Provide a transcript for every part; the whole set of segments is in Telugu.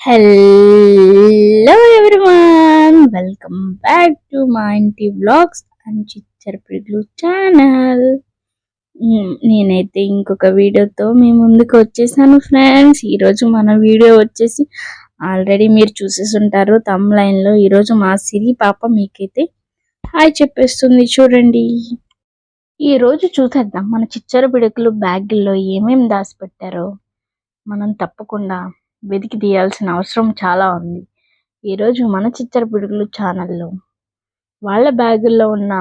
Hello everyone welcome back to మా ఇంటి వ్లాగ్స్ అండ్ చిచ్చర్ పిడుగులు ఛానల్ నేనైతే ఇంకొక వీడియోతో మీ ముందుకు వచ్చేసాను ఫ్రెండ్స్ ఈరోజు మన వీడియో వచ్చేసి ఆల్రెడీ మీరు చూసేసి ఉంటారు తమ్ లైన్లో ఈరోజు మా సిరి పాప మీకైతే హాయ్ చెప్పేస్తుంది చూడండి. ఈ రోజు చూసేద్దాం. మన చిచ్చర పిడుకులు బ్యాగుల్లో ఏమేమి దాచిపెట్టారో మనం తప్పకుండా వెతికి తీయాల్సిన అవసరం చాలా ఉంది. ఈరోజు మన చిచ్చర పిడుగులు ఛానల్లో వాళ్ళ బ్యాగుల్లో ఉన్న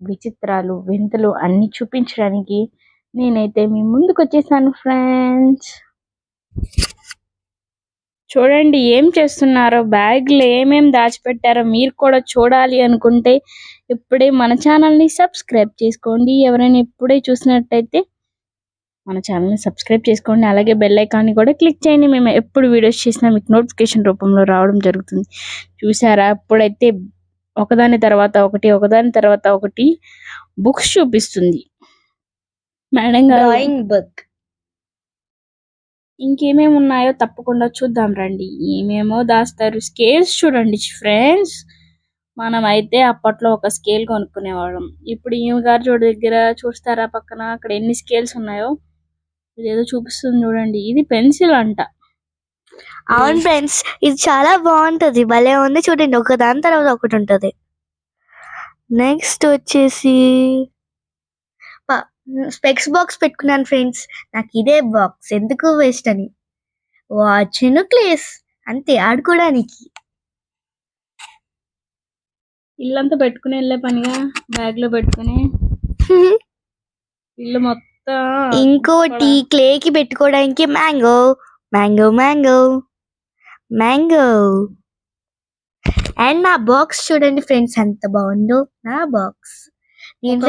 విచిత్రాలు వింతలు అన్ని చూపించడానికి నేనైతే మీ ముందుకు వచ్చేసాను ఫ్రెండ్స్. చూడండి ఏం చేస్తున్నారో బ్యాగ్లో ఏమేమి దాచిపెట్టారో మీరు కూడా చూడాలి అనుకుంటే ఇప్పుడే మన ఛానల్ని సబ్స్క్రైబ్ చేసుకోండి. ఎవరైనా ఇప్పుడే చూసినట్టయితే మన ఛానల్ని సబ్స్క్రైబ్ చేసుకోండి. అలాగే బెల్ ఐకాన్ని కూడా క్లిక్ చేయండి. మేము ఎప్పుడు వీడియోస్ చేసినా మీకు నోటిఫికేషన్ రూపంలో రావడం జరుగుతుంది. చూసారా? ఇప్పుడైతే ఒకదాని తర్వాత ఒకటి ఒకదాని తర్వాత ఒకటి బుక్స్ చూపిస్తుంది. మేడం డ్రాయింగ్ బుక్ ఇంకేమేమి ఉన్నాయో తప్పకుండా చూద్దాం రండి. ఏమేమో దాస్తారు? స్కేల్స్ చూడండి ఫ్రెండ్స్ మనం అయితే అప్పట్లో ఒక స్కేల్ కొనుక్కునేవాళ్ళం. ఇప్పుడు ఈమె గారు చూడ దగ్గర చూస్తారా పక్కన? అక్కడ ఎన్ని స్కేల్స్ ఉన్నాయో? ఇదేదో చూపిస్తుంది చూడండి. ఇది పెన్సిల్ అంట. అవును ఫ్రెండ్స్ ఇది చాలా బాగుంటది. భలే ఉంది చూడండి. ఒక దాని తర్వాత ఒకటి ఉంటది. నెక్స్ట్ వచ్చేసి స్పెక్స్ బాక్స్ పెట్టుకున్నాను ఫ్రెండ్స్. నాకు ఇదే బాక్స్. ఎందుకు వేస్ట్ అని? Watch clays. అంతే ఆడుకోవడానికి. ఇల్లంతా పెట్టుకుని వెళ్ళే పనిగా. బ్యాగ్లో పెట్టుకుని. ఇల్లు మొత్తం ఇంకోటి క్లే కి పెట్టుకోవడానికి mango. Mango mango. Mango. And నా బాక్స్ చూడండి ఫ్రెండ్స్ ఎంత బాగుందో. నా బాక్స్.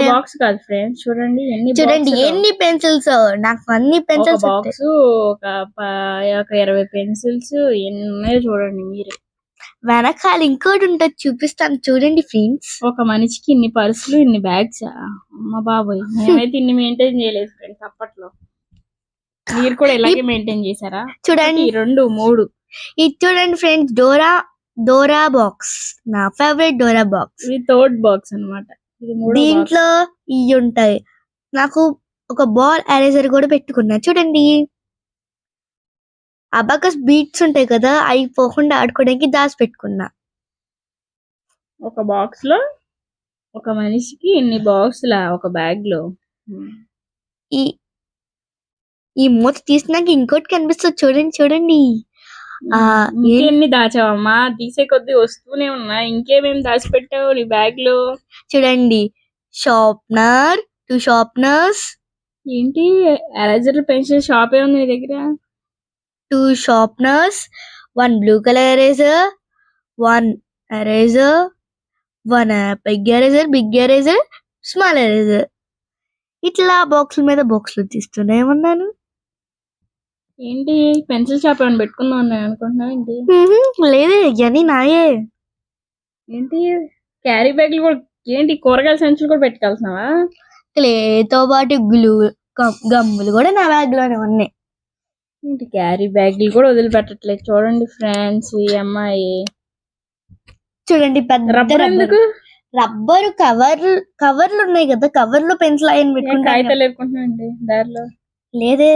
బాక్స్ కాదు ఫ్రెండ్స్ చూడండి ఎన్ని చూడండి. ఎన్ని పెన్సిల్స్? నాకు అన్ని పెన్సిల్స్ బాక్స్ ఒక ఇరవై పెన్సిల్స్ ఎన్ని ఉన్నాయో చూడండి మీరు. వెనకాల ఇంకోటి ఉంటుంది చూపిస్తాను. చూడండి ఫ్రెండ్స్ ఒక మనిషికి ఇన్ని పర్సులు ఇన్ని బ్యాగ్స్ అమ్మ బాబోయ్. మేమైతే ఇన్ని మెయింటైన్ చేయలేదు ఫ్రెండ్స్ అప్పట్లో. మీరు కూడా ఇలాగే మెయింటైన్ చేశారా? చూడండి. రెండు మూడు. ఇది చూడండి ఫ్రెండ్స్ డోరా డోరా బాక్స్ నా ఫేవరెట్ డోరా బాక్స్ ఇది థర్డ్ బాక్స్ box. దీంట్లో ఇవి ఉంటాయి. నాకు ఒక బాల్ ఎరేజర్ కూడా పెట్టుకున్నా. చూడండి. అబాకస్ బీట్స్ ఉంటాయి కదా అవి పోకుండా ఆడుకోవడానికి దాచి పెట్టుకున్నా. ఒక బాక్స్లో ఒక మనిషికి ఇన్ని బాక్స్ లా ఒక బ్యాగ్లో? ఈ ఈ మూత తీసినాక ఇంకోటి కనిపిస్తుంది చూడండి చూడండి. ఆ, ఇంకెన్ని దాచావమ్మా? తీసే కొద్దీ వస్తూనే ఉన్నా ఇంకేమేమి దాచిపెట్టావు నీ బ్యాగ్లో? చూడండి. షార్ప్నర్ టూ షార్ప్నర్స్ ఏంటి? ఎరేజర్ పెన్సిల్ షాప్ ఏ ఉంది నీ దగ్గర? Two sharpeners one blue colour eraser one eraser one big eraser big eraser small eraser ఇట్లా బాక్సుల మీద బాక్సులు తీస్తూనే ఉన్నాను. ఏంటి? పెన్సిల్ షాప్ ఏమైనా పెట్టుకుందాం అని అనుకుంటున్నావు ఏంటి. లేదే ఇవన్నీ నాయే. ఏంటి? క్యారీ బ్యాగ్లు కూడా ఏంటి? కూరగాయల సంచులు కూడా పెట్టుకెళ్తున్నావా? క్లేతో పాటు గ్లూ గమ్ములు కూడా నా బ్యాగ్లోనే ఉన్నాయి. ఏంటి క్యారీ బ్యాగ్లు కూడా వదిలిపెట్టట్లేదు. చూడండి ఫ్రెండ్స్ ఈ అమ్మాయి. చూడండి పెద్ద రబ్బర్ ఎందుకు? రబ్బర్ కవర్ కవర్లు ఉన్నాయి కదా కవర్లో పెన్సిల్ ఆయన కాగితాలు ఎక్కుంటున్నాండి దారిలో. లేదే.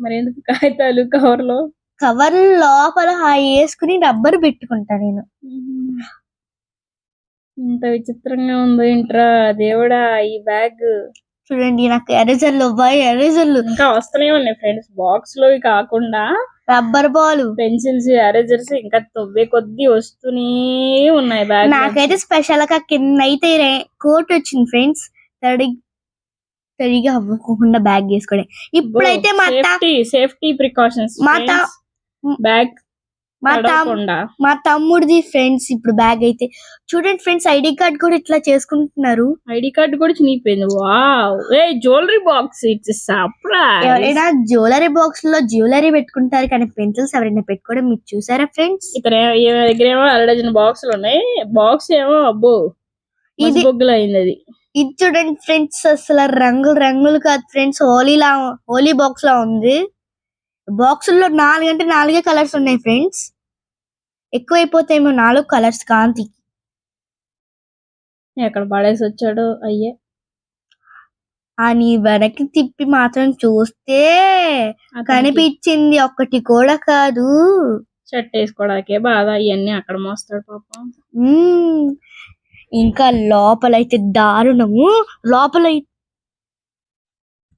మరి ఎందుకు కాగితాలు కవర్లో కవర్ లోపల ఆ వేసుకుని రబ్బర్ పెట్టుకుంటా నేను. ఇంత విచిత్రంగా ఉందో ఏంట్రా దేవుడా ఈ బ్యాగ్. చూడండి నాకు ఎరేజర్లు బాయ్ ఎరేజర్లు. ఇంకా వస్తూనే ఉన్నాయి ఫ్రెండ్స్ బాక్స్లో కాకుండా రబ్బర్ బాల్. పెన్సిల్స్ ఎరేజర్స్ ఇంకా తవ్వే కొద్దీ వస్తూనే ఉన్నాయి బ్యాగ్ నాకైతే స్పెషల్గా కింద అయితే కోట్ వచ్చింది ఫ్రెండ్స్ తడి తడిగా అవ్వకుండా బ్యాగ్ వేసుకోవడం ఇప్పుడైతే మా సేఫ్టీ ప్రికాషన్స్ మా బ్యాగ్ మా మా తమ్ముడిది ఫ్రెండ్స్ ఇప్పుడు బ్యాగ్ అయితే. చూడండి ఫ్రెండ్స్ ఐడి కార్డ్ కూడా ఇట్లా చేసుకుంటున్నారు. ఐడి కార్డు కూడా చినిగిపోయింది. Wow. A jewellery box it's surprise. ఎవరైనా జ్యువెలరీ బాక్స్లో జ్యువెలరీ పెట్టుకుంటారు కానీ పెన్సిల్స్ ఎవరైనా పెట్టుకోవడం మీరు చూసారా ఫ్రెండ్స్? ఇక్కడ దగ్గర ఏమో అరడజన్ బాక్సులు ఉన్నాయి. బాక్స్ ఏమో అబ్బో ఇది బొగ్గులు అయింది అది. ఇది చూడండి ఫ్రెండ్స్ అసలు రంగులు రంగులు కాదు ఫ్రెండ్స్. హోలీ లా హోలీ బాక్స్ లా ఉంది. బాక్సుల్లో నాలుగు అంటే నాలుగే కలర్స్ ఉన్నాయి ఫ్రెండ్స్. ఎక్కువైపోతాయేమో నాలుగు కలర్స్ కాంతి. ఎక్కడ పడేసి వచ్చాడు అయ్యే. అని వెనక్కి తిప్పి మాత్రం చూస్తే కనిపించింది ఒక్కటి కూడా కాదు. షర్ట్ వేసుకోవడానికే బాధ ఇవన్నీ అక్కడ మోస్తాడు పాపం. ఇంకా లోపలైతే దారుణము. లోపల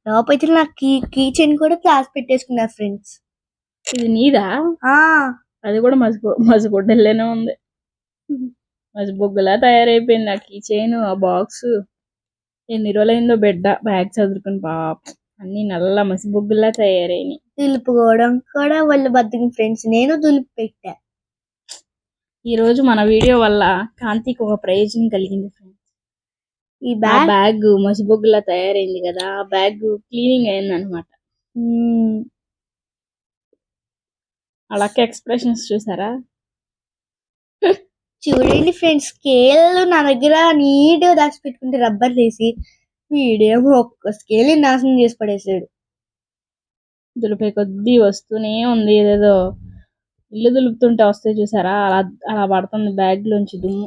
లోపైతే నా కీ కీ చైన్ కూడా క్లాస్ పెట్టేసుకున్నారు ఫ్రెండ్స్. ఇది నీదా? ఆ. అది కూడా మసి మసిగుడ్డల్లోనే ఉంది. మసిబొగ్గులా తయారైపోయింది ఆ కీ చైన్ ఆ బాక్స్. ఎన్ని రోజులైందో బిడ్డ బ్యాగ్ చదువుకుని పాపం. అన్ని నల్ల మసిబొగ్గులా తయారైనాయి. దులుపుకోవడం కూడా వాళ్ళు బద్దకి ఫ్రెండ్స్. నేను దులిపి పెట్టా. ఈ రోజు మన వీడియో వల్ల కాంతికి ఒక ప్రయోజనం కలిగింది ఫ్రెండ్స్. ఈ బ్యాగ్ బ్యాగ్ మసిబొగ్గులా తయారైంది కదా ఆ బ్యాగ్ క్లీనింగ్ అయింది అనమాట. అలాగే ఎక్స్ప్రెషన్స్ చూసారా? చూడండి ఫ్రెండ్స్ స్కేల్ నా దగ్గర నీట్గా దాచి పెట్టుకుంటే రబ్బర్ వేసి వీడేమో ఒక్క స్కేల్ నాశనం చేసి పడేసాడు. దులిపే కొద్దీ వస్తూనే ఉంది ఏదేదో. ఇల్లు దులుపుతుంటే వస్తే చూసారా? అలా అలా పడుతుంది బ్యాగ్ లోంచి దుమ్ము.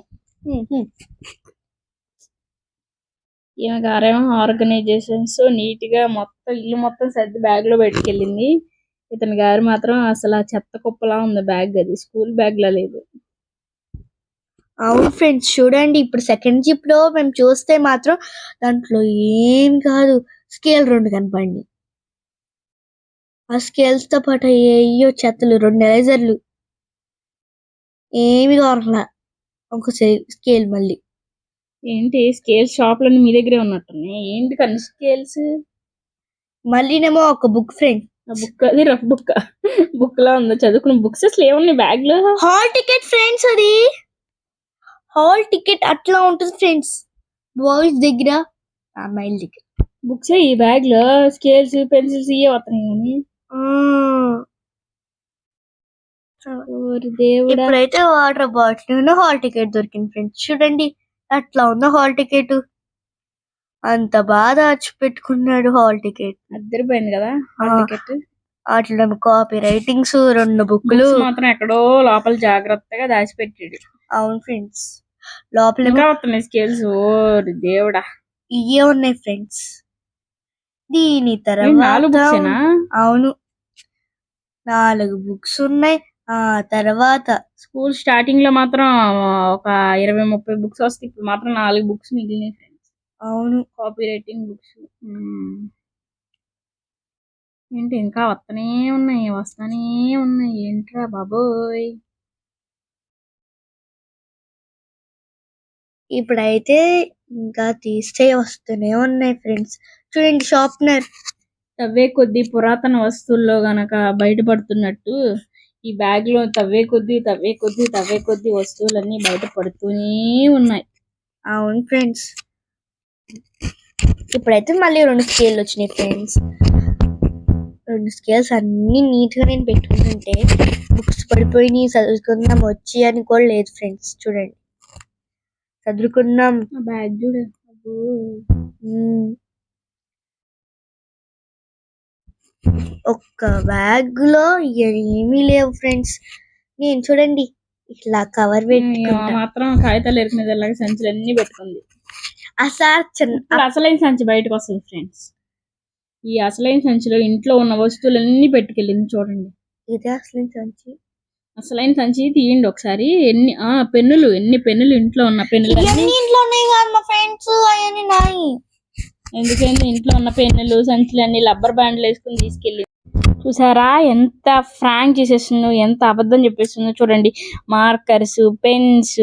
ఈమె గారేమో ఆర్గనైజేషన్స్ నీట్గా మొత్తం ఇల్లు మొత్తం సర్ది బ్యాగ్లో పెట్టుకెళ్ళింది. ఇతని గారు మాత్రం అసలు ఆ చెత్త కుప్పలా ఉంది బ్యాగ్ అది. స్కూల్ బ్యాగ్ లా లేదు. అవును ఫ్రెండ్స్ చూడండి ఇప్పుడు సెకండ్ జిప్లో మేము చూస్తే మాత్రం దాంట్లో ఏం కాదు. స్కేల్ రెండు కనపండి ఆ స్కేల్స్తో పాటు అయ్యో చెత్తలు రెండు ఎరేజర్లు. ఏమి కావాలా ఒక స్కేల్ మళ్ళీ. ఏంటి స్కేల్ షాప్లో మీ దగ్గరే ఉన్నట్టున్నాయి? ఏంటి కన్ని స్కేల్స్? మళ్ళీనేమో ఒక బుక్ ఫ్రెండ్. ఆ బుక్ అది రఫ్ బుక్. బుక్ లా ఉంది. చదువుకున్న బుక్స్ అసలు ఏమున్నాయి బ్యాగ్లో హాల్ టికెట్ ఫ్రెండ్స్ అది. హాల్ టికెట్ అట్లా ఉంటుంది ఫ్రెండ్స్. బాయ్స్ దగ్గర అమ్మాయిల దగ్గర బుక్స్ ఈ బ్యాగ్లో స్కేల్స్ పెన్సిల్స్ ఇవే వస్తున్నాయి కానీ. దేవుడా. ఇప్పుడైతే వాటర్ బాటిల్ హాల్ టికెట్ దొరికింది ఫ్రెండ్స్. చూడండి. అట్లా ఉందో హాల్ టికెట్? అంత బాగా దాచి పెట్టుకున్నాడు హాల్ టికెట్. అద్దరిపోయింది కదా హాల్. టికెట్? అట్లా కాపీ రైటింగ్స్ రెండు బుక్లు మాత్రం ఎక్కడో లోపల జాగ్రత్తగా దాచిపెట్టాడు. అవును ఫ్రెండ్స్ లోపల వస్తున్నాయి స్కేల్స్ ఓరి దేవుడా. ఇవే ఉన్నాయి ఫ్రెండ్స్ దీని తర్వాత అవును. నాలుగు బుక్స్ ఉన్నాయి. ఆ తర్వాత స్కూల్ స్టార్టింగ్లో మాత్రం ఒక ఇరవై ముప్పై బుక్స్ వస్తాయి. ఇప్పుడు మాత్రం నాలుగు బుక్స్ మిగిలినాయి ఫ్రెండ్స్. అవును. కాపీ రైటింగ్ బుక్స్ ఏంటి ఇంకా వస్తూనే ఉన్నాయి వస్తూనే ఉన్నాయి. ఏంట్రా బాబోయ్. ఇప్పుడైతే ఇంకా తీస్తే వస్తూనే ఉన్నాయి ఫ్రెండ్స్. చూడండి షార్ప్నర్. తవ్వే కొద్దీ పురాతన వస్తువుల్లో గనక బయటపడుతున్నట్టు. ఈ బ్యాగ్లో తవ్వే కొద్దీ తవ్వే కొద్దీ తవ్వే కొద్దీ వస్తువులన్నీ బయటపడుతూనే ఉన్నాయి. అవును ఫ్రెండ్స్. ఇప్పుడైతే మళ్ళీ రెండు స్కేల్ వచ్చినాయి ఫ్రెండ్స్. రెండు స్కేల్స్ అన్ని నీట్గా నేను పెట్టుకుంటుంటే బుక్స్ పడిపోయి చదువుకుందాం వచ్చి అని కూడా లేదు ఫ్రెండ్స్. చూడండి. చదువుకుందాం. బ్యాగ్ చూడు. ఒక్క బ్యాగ్లో ఏమీ లేవు ఫ్రెండ్స్. నేను చూడండి ఇట్లా కవర్ పెట్టుకుంటా. మాత్రం కాగితాలు ఎరుకు మీద ఇలాగ సంచులు అన్ని పెట్టుకుంది. చిన్న ఇప్పుడు అసలైన సంచి బయటకు వస్తుంది ఫ్రెండ్స్. ఈ అసలైన సంచిలో ఇంట్లో ఉన్న వస్తువులన్నీ పెట్టుకెళ్ళింది చూడండి. ఇదే అసలు సంచి. అసలైన సంచి తీయండి ఒకసారి. ఎన్ని ఆ పెన్నులు ఎన్ని పెన్నులు ఇంట్లో ఉన్న పెన్నులు ఇంట్లో ఉన్నాయి కాదు మా ఫ్రెండ్స్ అవన్నీ నాయి. ఎందుకంటే ఇంట్లో ఉన్న పెన్నులు సంచులు అన్ని రబ్బర్ బ్యాండ్లు వేసుకుని తీసుకెళ్ళి. చూసారా? ఎంత ఫ్రాంక్ చేసేస్తుందో ఎంత అబద్ధం చెప్పేస్తుందో చూడండి. మార్కర్స్ పెన్స్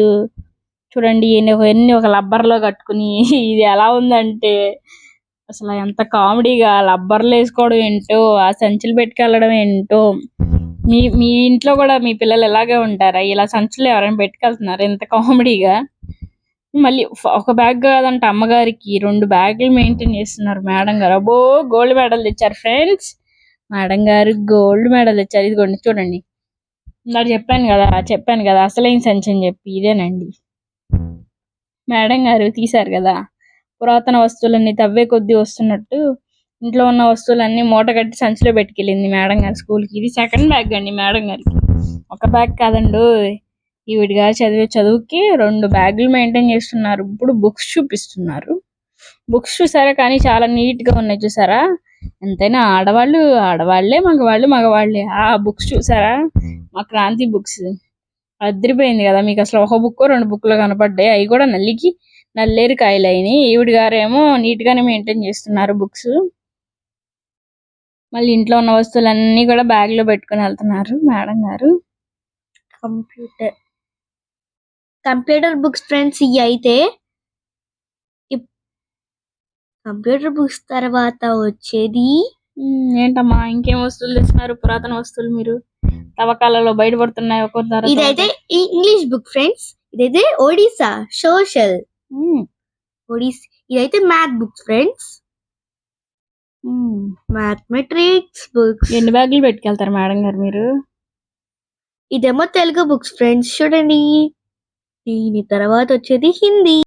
చూడండి ఎన్ని ఒక- రబ్బర్లో లో కట్టుకుని ఇది ఎలా ఉందంటే అసలు ఎంత కామెడీగా రబ్బర్లు వేసుకోవడం ఏంటో ఆ సంచులు పెట్టుకెళ్ళడం ఏంటో. మీ మీ ఇంట్లో కూడా మీ పిల్లలు ఎలాగే ఉంటారా? ఇలా సంచులు ఎవరైనా పెట్టుకెళ్తున్నారు? ఎంత కామెడీగా? మళ్ళీ ఒక బ్యాగ్ కాదంట అమ్మగారికి. రెండు బ్యాగులు మెయింటైన్ చేస్తున్నారు మేడం గారు. అబ్బో గోల్డ్ మెడల్ తెచ్చారు ఫ్రెండ్స్ మేడం గారు గోల్డ్ మెడల్ తెచ్చారు. ఇదిగోండి చూడండి. ఇందాక చెప్పాను కదా చెప్పాను కదా అసలైన సంచి అని చెప్పి ఇదేనండి. మేడం గారు తీశారు కదా పురాతన వస్తువులన్నీ తవ్వే కొద్దీ వస్తున్నట్టు ఇంట్లో ఉన్న వస్తువులన్నీ మూట కట్టి సంచిలో పెట్టుకెళ్ళింది మేడం గారు స్కూల్కి ఇది సెకండ్ బ్యాగ్ అండి మేడం గారికి. ఒక బ్యాగ్ కాదండి ఈవిడ గారు చదివే చదువుకి రెండు బ్యాగులు మెయింటైన్ చేస్తున్నారు. ఇప్పుడు బుక్స్ చూపిస్తున్నారు. బుక్స్ చూసారా? కానీ చాలా నీట్గా ఉన్నాయి చూసారా? ఎంతైనా ఆడవాళ్ళు ఆడవాళ్ళే మగవాళ్ళు మగవాళ్ళే. ఆ బుక్స్ చూసారా? మా క్రాంతి బుక్స్ అదిరిపోయింది కదా మీకు. అసలు ఒక బుక్ రెండు బుక్లు కనపడ్డాయి. అవి కూడా నల్లికి నల్లేరు కాయలు అయినాయి. ఈవిడ గారేమో నీట్ గానే మెయింటైన్ చేస్తున్నారు బుక్స్ మళ్ళీ ఇంట్లో ఉన్న వస్తువులన్నీ కూడా బ్యాగ్లో పెట్టుకుని వెళ్తున్నారు మేడం గారు. కంప్యూటర్ కంప్యూటర్ బుక్స్ ఫ్రెండ్స్ ఇవి అయితే కంప్యూటర్ బుక్స్ తర్వాత వచ్చేది ఏంటమ్మా ఇంకేం వస్తువులు తెస్తున్నారు పురాతన వస్తువులు మీరు? తవ్వకాలలో బయటపడుతున్నాయి ఒక్కొక్క ఇదైతే ఇంగ్లీష్ బుక్ ఫ్రెండ్స్ ఇదైతే ఒడిస్సా సోషల్. ఒడిస్ ఇదైతే మ్యాథ్ బుక్స్ ఫ్రెండ్స్. ఉమ్. Mathematics books. ఎన్ని బ్యాగులు పెట్టుకెళ్తారు మేడం గారు మీరు? ఇదేమో తెలుగు బుక్స్ ఫ్రెండ్స్ చూడండి. దీని తర్వాత వచ్చేది హిందీ.